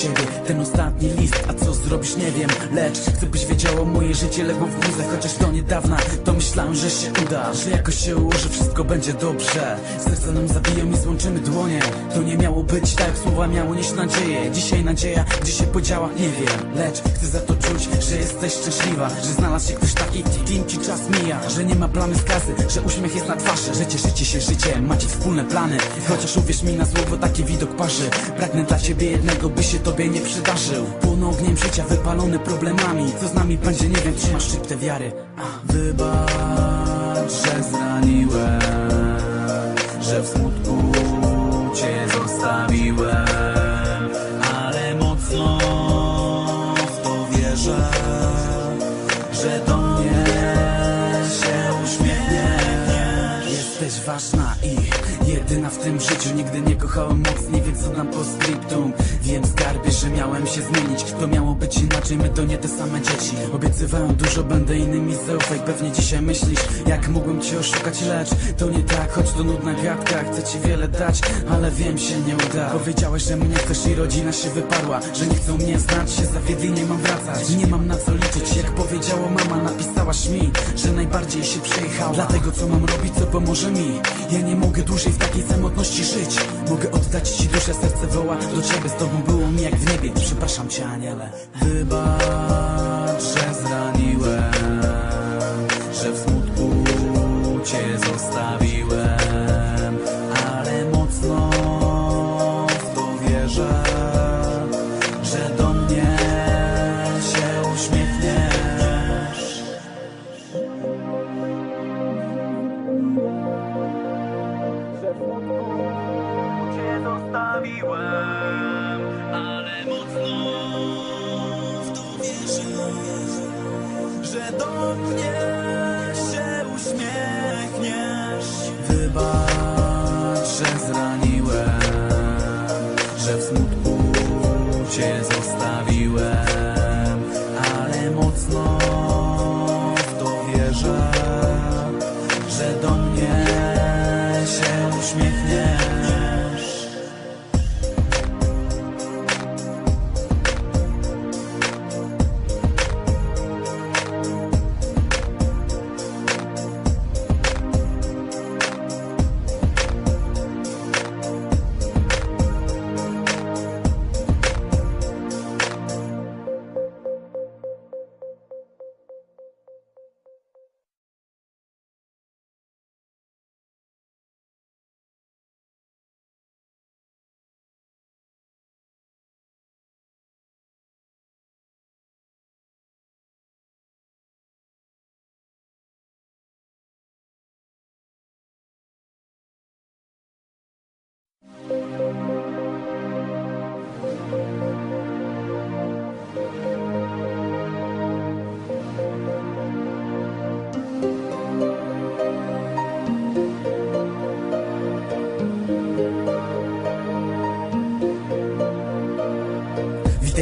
ciebie ten ostatni list A co zrobisz nie wiem, lecz chcę byś wiedziała Moje życie legło w gruzach, chociaż do niedawna To myślałem, że się uda, że jakoś się ułoży Wszystko będzie dobrze, serce nam zabiją i złączymy dłonie. To nie miało być tak, słowa miało nieść nadzieję. Dzisiaj nadzieja, gdzie się podziała, nie wiem. Lecz chcę za to czuć, że jesteś szczęśliwa Że znalazł się ktoś taki, kim ci czas mija. Że nie ma plamy z kasy, że uśmiech jest na twarzy. Że cieszycie się życiem, macie wspólne plany. Chociaż uwierz mi na słowo, taki widok parzy. Pragnę dla ciebie jednego, by się tobie nie przydarzył. Płonę ogniem życia, wypalony problemami. Co z nami będzie, nie wiem, trzymasz szczyptę wiary. A, Wybacz, że zraniłem Że w smutku cię zostawiłem jedyna w tym życiu Nigdy nie kochałem mocniej, więc oddam po scriptum Wiem skarbie, że miałem się zmienić. To miało być inaczej, my to nie te same dzieci. Obiecywałem dużo, będę innymi zaufaj Pewnie dzisiaj myślisz, jak mógłbym cię oszukać Lecz to nie tak, choć to nudna gadka Chcę ci wiele dać, ale wiem się nie uda. Powiedziałeś, że mnie chcesz i rodzina się wyparła Że nie chcą mnie znać, się zawiedli, nie mam wracać. Nie mam na co liczyć, jak powiedziała mama Napisałaś mi, że najbardziej się przejechała. Dlatego co mam robić, co pomoże mi? Ja nie mogę dłużej w takiej samotności żyć. Mogę oddać ci duszę, serce woła. Do ciebie Z tobą było mi jak w niebie. Przepraszam cię aniele. Wybacz, do mnie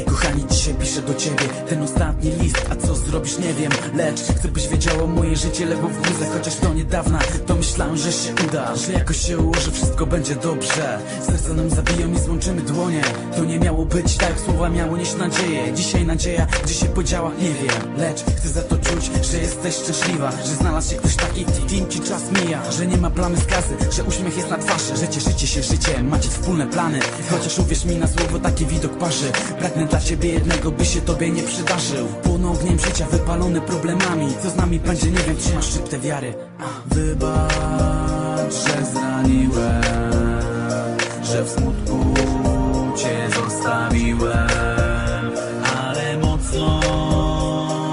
Kochani, dzisiaj piszę do ciebie ten ostatni list A co zrobisz nie wiem, lecz chcę byś wiedziała Moje życie legło w gruzach, chociaż do niedawna. To myślałem, że się uda, że jakoś się ułoży Wszystko będzie dobrze, serce nam zabiją i złączymy dłonie. To nie miało być tak, słowa miało nieść nadzieję. Dzisiaj nadzieja, gdzie się podziała, nie wiem. Lecz chcę za to czuć, że jesteś szczęśliwa Że znalazł się ktoś taki, kim ci czas mija. Że nie ma plamy z kasy, że uśmiech jest na twarzy Że cieszycie się życiem, macie wspólne plany Chociaż uwierz mi na słowo, taki widok parzy. Pragnę dla ciebie jednego, by się tobie nie przydarzył. Płonę ogniem życia, wypalony problemami. Co z nami będzie, nie wiem, trzymasz szczyptę wiary. A, Wybacz, że zraniłem Że w smutku cię zostawiłem Ale mocno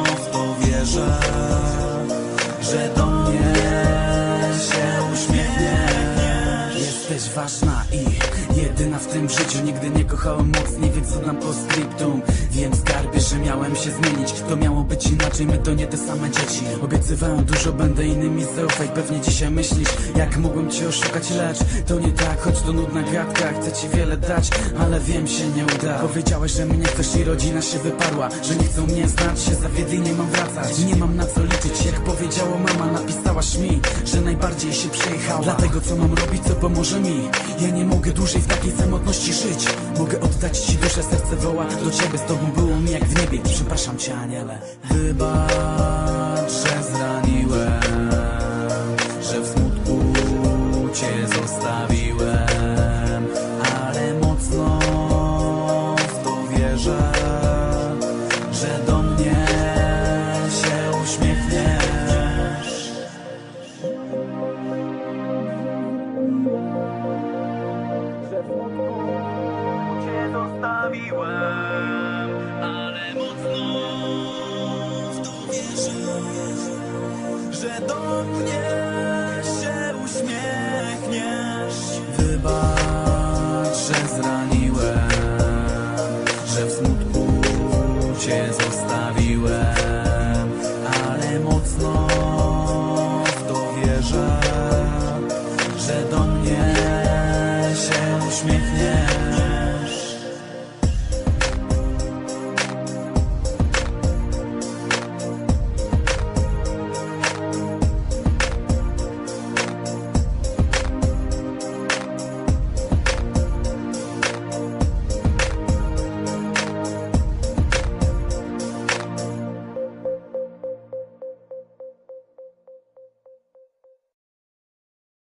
w to wierzę Że do mnie się uśmiechniesz. Jesteś ważna jedyna w tym życiu Nigdy nie kochałem mocniej, więc oddam po scriptum Wiem skarbie, że miałem się zmienić. To miało być inaczej, my to nie te same dzieci. Obiecywałem dużo, będę innymi zaufaj Pewnie dzisiaj myślisz, jak mogłem cię oszukać Lecz to nie tak, choć to nudna gadka Chcę ci wiele dać, ale wiem się nie uda. Powiedziałeś, że mnie chcesz i rodzina się wyparła Że nie chcą mnie znać, się zawiedli, nie mam wracać. Nie mam na co liczyć, jak powiedziała mama Napisałaś mi, że najbardziej się przejechała. Dlatego co mam robić, co pomoże mi? Ja nie mogę dłużej w takiej samotności żyć. Mogę oddać ci duszę, serce woła do ciebie Z tobą było mi jak w niebie. Przepraszam cię aniele. Wybacz, że zraniłem się do mnie się uśmiechniesz. Wybacz, że zraniłem Że w smutku cię zostawiłem.